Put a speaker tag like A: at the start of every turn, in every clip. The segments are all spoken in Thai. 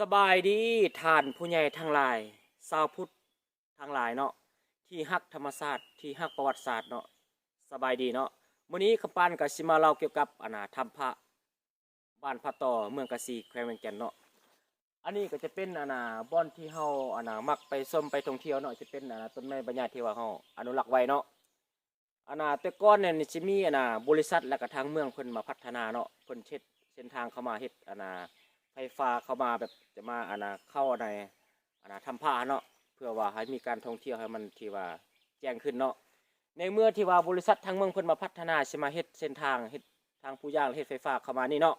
A: สบายดีท่านผู้ใหญ่ทั้งหลายชาวพุทธทั้งหลายเนาะที่ฮักธรรมศาสตร์ที่ฮักประวัติศาสตร์เนาะสบายดีเนาะมื้อนี้คำปานก็สิมาเล่าเกี่ยวกับอาณาธรรมพระบ้านพระต่อเมืองกะสีแขวงเวียงจันทน์เนาะอันนี้ก็จะเป็นอาณาบ่อนที่เฮาอาณามักไปชมไปท่องเที่ยวเนาะจะเป็นอาณาต้นไม้บรรยาที่ว่าเฮาอนุรักษ์ไว้เนาะอาณาแต่ก่อนเนี่ยสิมีอาณาบริษัทและก็ทางเมืองเพิ่นมาพัฒนาเนาะเพิ่นเฮ็ดเส้นทางเข้ามาเฮ็ดอาณา ไฟฟ้าเข้ามาแบบจะมาอาณาเข้าในอาณาทำผ้าเนาะเพื่อว่าให้มีการท่องเที่ยวให้มันที่ว่าแจ้งขึ้นเนาะในเมื่อที่ว่าบริษัททางเมืองเพิ่นมาพัฒนาใช่มาเฮ็ดเส้นทางเฮ็ดทางผู้ย่างเฮ็ดไฟฟ้าเข้ามานี่เนาะ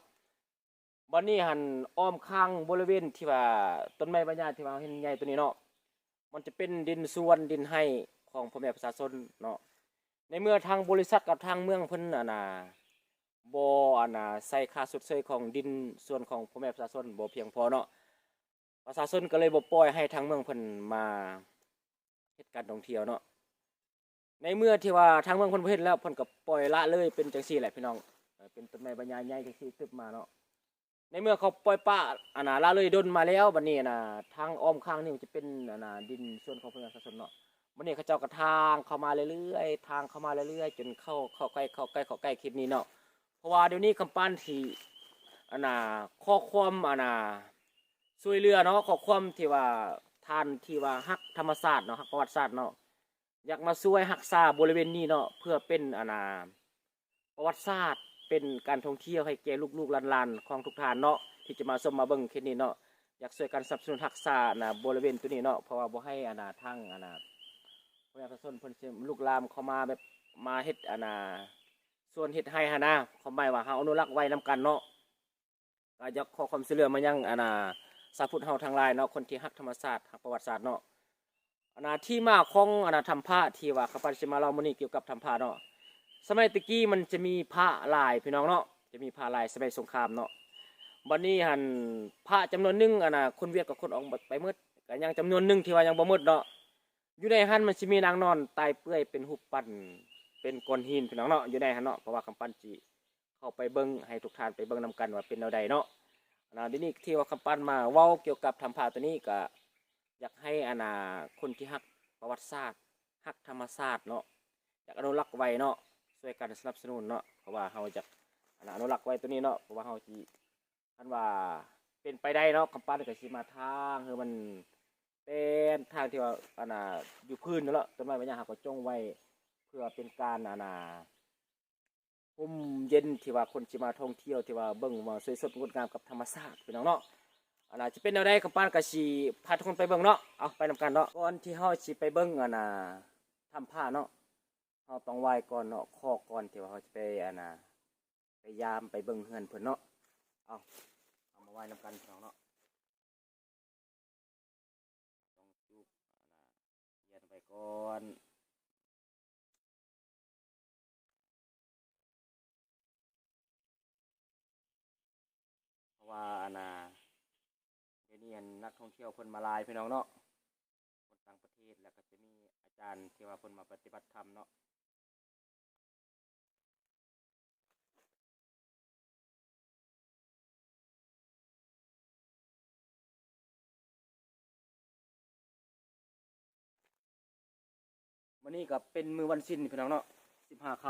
A: บัดนี้หันอ้อมข้างบริเวณที่ว่าต้นไม้ใบหญ้าที่ว่าเห็นใหญ่ตัวนี้เนาะมันจะเป็นดินส่วนดินให้ของพ่อแม่ประชาชนเนาะในเมื่อทางบริษัทกับทางเมืองเพิ่นอาณา บอันน่ะใส่ค่าสุดเซยของดินส่วนของพ่อแม่ประชาชนบ่เพียงพอเนาะประชาชนก็เลยบ่ปล่อยให้ทางเมืองเพิ่นมาเฮ็ดการท่องเที่ยวเนาะในเมื่อที่ว่าทางเมืองเพิ่นบ่เฮ็ดแล้วเพิ่นก็ปล่อยละเลยเป็นจังซี่แหละพี่น้องเป็นต้นไม้ใบหญ้าใหญ่จังซี่ตึบมาเนาะในเมื่อเขาปล่อยปะอันน่ะละเลยดนมาแล้วบัดนี้น่ะทางอ้อมข้างนี่มันจะเป็นอันน่ะดินส่วนของพ่อแม่ประชาชนเนาะบัดนี้เขาเจ้าก็ทางเข้ามาเรื่อยๆทางเข้ามาเรื่อยๆจนเข้าเข้าใกล้เข้าใกล้เข้าใกล้คลิปนี้เนาะ ราะว่าเดี๋ยวนี้กำปั้นที่อันน่ะข้อความอันน่ะช่วยเหลือเนาะข้อความที่ว่าท่านที่ว่าฮักธรรมศาสตร์เนาะฮักประวัติศาสตร์เนาะอยากมาช่วยรักษาบริเวณนี้เนาะเพื่อเป็นอันน่ะประวัติศาสตร์เป็นการท่องเที่ยวให้แก่ลูกๆหลานๆของทุกท่านเนาะที่จะมาชมมาเบิ่งคลิปนี้เนาะอยากช่วยกันสนับสนุนรักษานะบริเวณตัวนี้เนาะเพราะว่าบ่ให้อนน่ะทั้งอันน่ะประชาชนเพิ่นลุกลามเข้ามาแบบมาเฮ็ดอนน่ะ ส่วนเฮ็ดให้หนนะความหมายว่าเฮาอนุรักษ์ไว้นํกันเนาะก็อยกขอความช่วยเหลือมายังอานาสาพุทธเฮาทั้งลายเนาะคนที่ฮักธรรมศาสตร์ฮักประวัติศาสตร์เนาะอานาที่มาของอานาธรรมพระที่ว่าข้าพเจ้ามาเล่ามื้อนี้เกี่ยวกับธรรมพระเนาะสมัยตะกี้มันจะมีพระลายพี่น้องเนาะจะมีพระลายสมัยสงครามเนาะบัดนี้หันพระจำนวนหนึ่งอานาคนเวียดกับคนออกไปหมดก็ยังจำนวนหนึ่งที่ว่ายังบ่หมดเนาะอยู่ในหันมันสิมีนางนอนตายเปื่อยเป็นหุบปั้น เป็นก้อนหินพี่น้องเนาะอยู่ในหันเนาะเพราะว่าคำปั้นจีเข้าไปเบิ้งให้ทุกท่านไปเบิ้งนำกันว่าเป็นแนวใดเนาะนะทีนี้ที่ว่าคำปั้นมาเว้าเกี่ยวกับทำผ้าตัวนี้ก็อยากให้อาณาคนที่ฮักประวัติศาสตร์ฮักธรรมศาสตร์เนาะอยากอนุรักษ์ไว้เนาะช่วยกันสนับสนุนเนาะเพราะว่าเราจะอาณาอนุรักษ์ไว้ตัวนี้เนาะเพราะว่าเราจีอันว่าเป็นไปได้เนาะคำปั้นก็สิมาทางคือมันเป็นทางที่ว่าอาณาอยู่พื้นนั่นแหละต้นไม้ใบหญ้าเขาก็จงไว้ พื่อเป็นการอาณาห่มเย็นที่ว่าคนที่มาท่องเที่ยวที่ว่าเบิ่งว่าสวยสดงดงามกับธรรมชาติพี่น้องเนาะอาณาจะเป็นแนวใดกับป้านกะสีพาทุกคนไปเบิ่งเนาะเอาไปนำกันเนาะก่อนที่เฮาสิไปเบิ่งอาณาทำผ้าเนาะเฮาต้องไหว้ก่อนเนาะข้อก่อนที่ว่าเฮาจะไปอาณาไปยามไปเบิ่งเฮือนเพิ่นเนาะเอาเอามาไหว้นำกันพี่น้องเนาะต้องจุบอาณาเยียนไปก่อน ว่าอาณาเดี๋ยวนี้นนักท่องเที่ยวเพิ่นมาลายพี่น้องเนาะคนต่างประเทศแล้วก็จะมีอาจารย์ที่ว่าเพิ่นมาปฏิบัติธรรมเนาะวันนี้ก็เป็นมือวันสิ้นพี่น้องเนาะสิบห้าค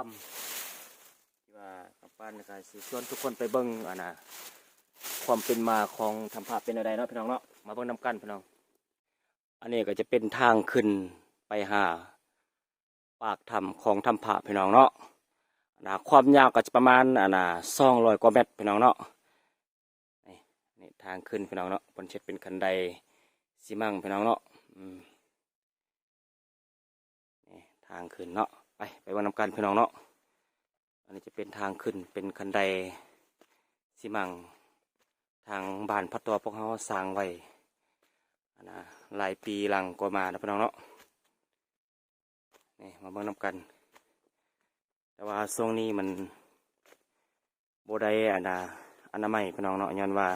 A: ำที่ว่ากับป้านก็สิชวนทุกคนไปเบิ่งอาณา ความเป็นมาของทำภาพเป็นอะไรเนาะพี่น้องเนาะมาเบิ่งนำกันพี่น้อง อันนี้ก็จะเป็นทางขึ้นไปหา ปากถ้ำของถ้ำผาพี่น้องเนาะนะความยาวก็จะประมาณอ่านะสองร้อยกว่าเมตรพี่น้องเนาะนี่นี่ทางขึ้นพี่น้องเนาะบนเช็ดเป็นคันไดซีมังพี่น้องเนาะนี่ทางขึ้นเนาะไปไปเบิ่งนำกันพี่น้องเนาะอันนี้จะเป็นทางขึ้นเป็นคันไดซีมัง ทางบ้านพัดตัวพวกเขาสร้างไว้อันนะหลายปีหลังก็มานะพี่น้องเนาะนี่มาเบิ่งน้ำกัน แต่ว่าช่วงนี้มันโบได้อันนะอนามัยพี่น้องเนาะย้อนว่า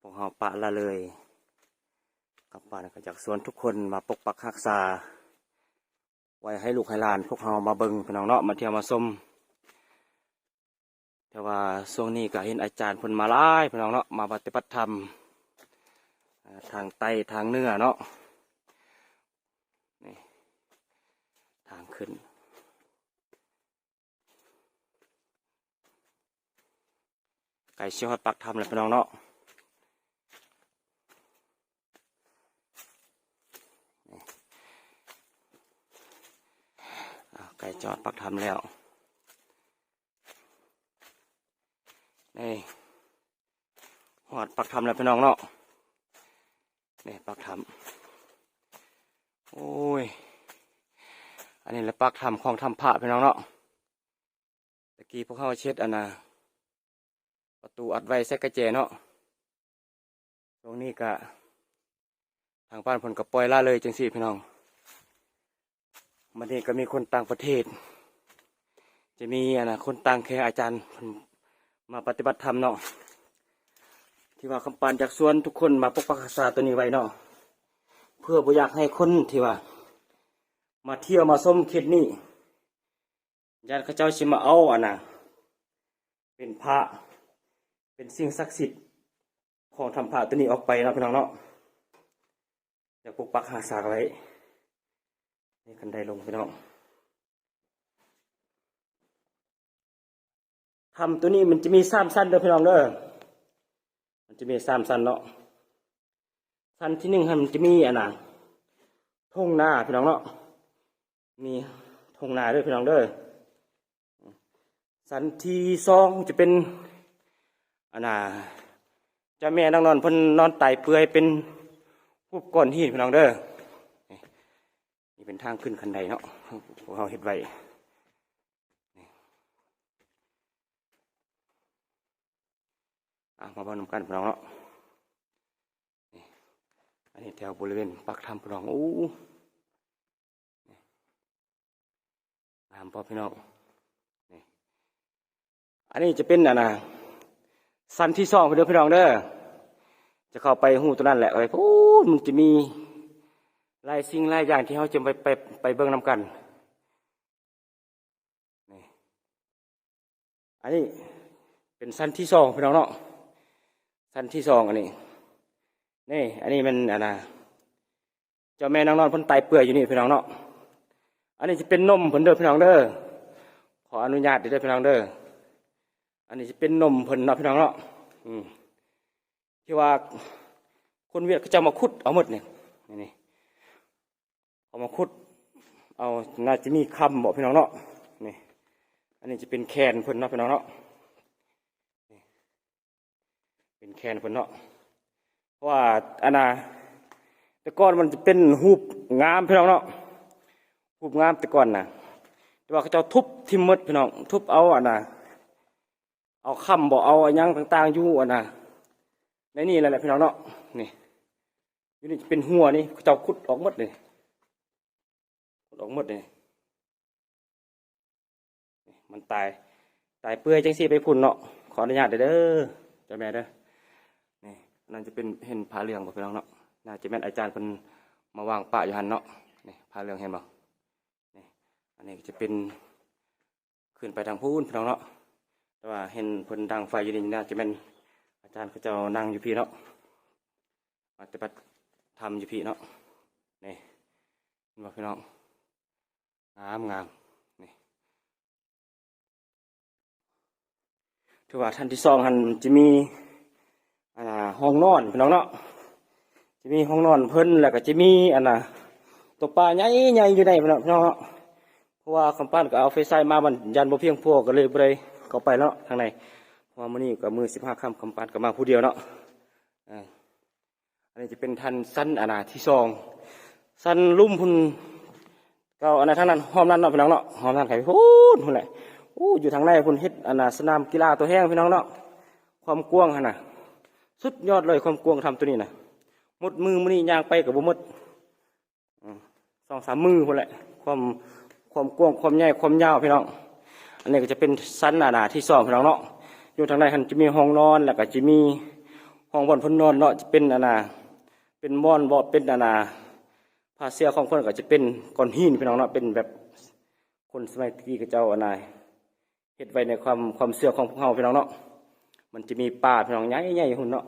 A: พวกเขาปะละเลยกับบ้านก็จากส่วนทุกคนมาปกปักรักษา ไว้ให้ลูกให้หลาน พวกเขามาเบิ่งพี่น้องเนาะมาเที่ยวมาชม แต่ว่าช่วงนี้ก็เห็นอาจารย์พนมาหลายพี่น้องเนาะมาปฏิบัติธรรมทางใต้ทางเนื้อเนาะนี่ทางขึ้นไก่เชี่ยวฮอดปักทำเลยพี่น้องเนาะไก่จอดปักทำแล้ว นี่หอดปักทำแล้วพี่น้องเนาะนี่ปักทำโอ้ย อันนี้แหละปักทำของทำผ้าพี่น้องเนาะตะกี้พวกเขาเช็ดอันนะประตูอัดไว้ใส่กระเจเนาะตรงนี้ก็ทางบ้านผลกระปล่อยล่าเลยจังสี่พี่น้องมันนี้ก็มีคนต่างประเทศ จะมีอะนะคนต่างแค่อาจารย์ มาปฏิบัติธรรมเนาะที่ว่าคำปานจากสวนทุกคนมาปกปักรักษาตัวนี้ไว้เนาะเพื่อบ่อยากให้คนที่ว่า มาเที่ยวมาส้มเขตนี้ญาติเขาเจ้าชิมาเอาอะนะเป็นพระเป็นสิ่งศักดิ์สิทธิ์ของธรรมพระตัวนี้ออกไปนะพี่น้องเนาะอยากปกปักหาสาไว้นี่คันไดลงพี่น้อง ทำตัวนี้มันจะมีสามสั้นเด้อพี่น้องเด้อมันจะมีสามสั้นเนาะสั้นที่หนึ่งมันจะมีอันน่ะทุ่งนาพี่น้องเนาะมีทุ่งนาด้วยพี่น้องเด้อสั้นที่สองจะเป็นอันน่ะจ้าแม่นางนอนพนนอนไตเปื่อยเป็นผู้ก้อนหินพี่น้องเด้อนี่เป็นทางขึ้นคันไดเนาะเราเฮ็ดไว้นี่ อะมาบ้านนำกันพี่น้องเนาะอันนี้แถวบริเวณปักทำพี่น้องอู้นี่ตามพ่อพี่น้องนี่อันนี้จะเป็นอันน่ะสันที่สองเด้อพี่น้องเด้อจะเข้าไปหูตัวนั้นแหละไปพูดมันจะมีลายสิ่งลายอย่างที่เขาจะไปไปไปเบิ่งนำกันนี่อันนี้เป็นสันที่สองพี่น้องเนาะ สันที่สองอันนี้นี่ อันนี้มันอันนะเจ้าแม่นางนอนพ้นไตเปื่อยอยู่นี่พี่น้องเนาะอันนี้จะเป็นนมเพิ่นเด้อพี่น้องเด้อขออนุญาตเด้อพี่น้องเด้ออันนี้จะเป็นนมเพิ่นเนาะพี่น้องเนาะอืมที่ว่าคนเวียดก็จะมาขุดเอาหมดเนี่ยนี่เอามาขุด เอาน่าจะมีคำบอกพี่น้องเนาะนี่อันนี้จะเป็นแคนเพิ่นเนาะพี่น้องเนาะ เป็นแคนเพิ่นเนาะเพราะว่าอันน่ะแต่ก่อนมันจะเป็นหูบงามพี่น้องเนาะหูบงามแต่ก่อนน่ะ แต่ว่าเขาจะทุบทิมมดพี่น้องทุบเอาอันน่ะเอาคำบอกเอาอันยังต่าง ๆอยู่อันน่ะในนี่แหละพี่น้องเนาะนี่อยู่นี่จะเป็นหัวนี่เขาจ้าขุดออกหมดเลยขุดออกหมดเลยมันตายตายเปื่อยจังสีไปพุ่นเนาะขออนุญาตเด้เด้อเจ้าแม่เด้อ นั่นจะเป็นเห็นผ้าเหลืองบ่พี่น้องเนาะน่าจะแม่นอาจารย์เพิ่นมาวางปะอยู่หันเนาะนี่ผ้าเหลืองเห็นบ่นี่อันนี้จะเป็นขึ้นไปทางพูนพี่น้องเนาะแต่ว่าเห็นเพิ่นดังไฟอยู่นี่น่าจะเป็นอาจารย์เขาเจ้านั่งอยู่พี่เนาะปฏิบัติธรรมอยู่พี่เนาะนี่เห็นบ่พี่น้องงามงามนี่ถือว่าท่านที่สองหันจะมี อ่าห้องนอนพี่น้องเนาะจะมีห้องนอนเพิ่นแล้วก็จะมีอันน่ะตัวปลาใหญ่ใหญ่อยู่ในพี่น้องเนาะเพราะว่าคำปั้นก็เอาไฟใส่มามันยันบ่เพียงพอก็เลยบ่ได้เข้าไปแล้วทางในเพราะว่ามื้อนี้ก็มือสิบห้าคำคำปั้นก็มาผู้เดียวเนาะอันนี้จะเป็นทันสั้นอาณาที่สองสั้นลุ่มพุ่นก็อันนั้นทางนั้นห้อมนั้นเนาะพี่น้องเนาะห้อมนั้นไข่พูนพุ่นแหละอู้อยู่ทางในพุ่นเฮ็ดอาณาสนามกีฬาตัวแห้งพี่น้องเนาะความกว้างหั่นน่ะ สุดยอดเลยความกวงทำตัวนี้นะหมดมือมื้อนี้ย่างไปก็บ่มดสองสามมือพุ่นแหละ ความความกวงความใหญ่ความยาวพี่น้อง อันนี้ก็จะเป็นชั้นหนาๆที่สองพี่น้องเนาะอยู่ทางในหันจะมีห้องนอนแล้วก็จะมีห้องบอนพนนอนเนาะจะเป็นอาณาเป็นม่อนบ่เป็นอาณาผ้าเสื้อของคนก็จะเป็นก้อนหินพี่น้องเนาะเป็นแบบคนสมัยที่เขาเจ้าอาณาเฮ็ดไว้ในความความเสื้อของพวกเฮาพี่น้องเนาะ มันจะมีป่าพี่น้องใหญ่ๆหุ่นเนาะ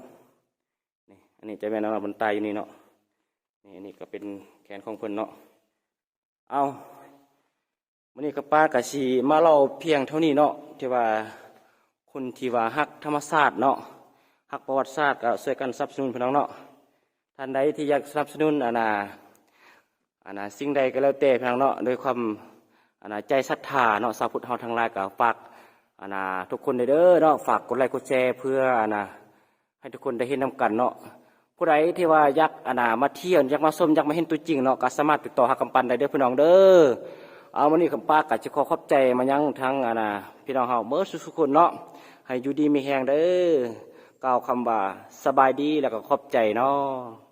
A: นี่อันนี้จะแม่นเอาบนตายอยู่นี่เนาะนี่อันนี้ก็เป็นแขนของเพิ่นเนาะเอาวันนี้กับป้ากะชีมาเล่าเพียงเท่านี้เนาะที่ว่าคนที่ว่าฮักธรรมศาสตร์เนาะฮักประวัติศาสตร์ก็ช่วยกันสนับสนุนพี่น้องเนาะท่านใดที่อยากสนับสนุนอานาอานาสิ่งใดก็แล้วแต่พี่น้องเนาะโดยความอานาใจศรัทธาเนาะสาวพุทธเฮาทั้งหลายก็ฝาก อานาทุกคนเด้อเนาะฝากกดไลค์กดแชร์เพื่ออานาให้ทุกคนได้เห็นนํกันเนาะผู้ใดที่ว่าอยากอานามาเที่ยวอยากมาชมอยากมาเห็นตัวจริงเนาะก็สามารถติดต่อหากำปันได้เด้อพี่น้องเด้อเอาวันนี้คำป้าก็จะขอขอบใจมายังทั้งอานาพี่น้องเฮาเมื่อสุกๆคนเนาะให้อยู่ดีมีแหงเด้อกล่าวคำว่าสบายดีแล้วก็ขอบใจเนาะ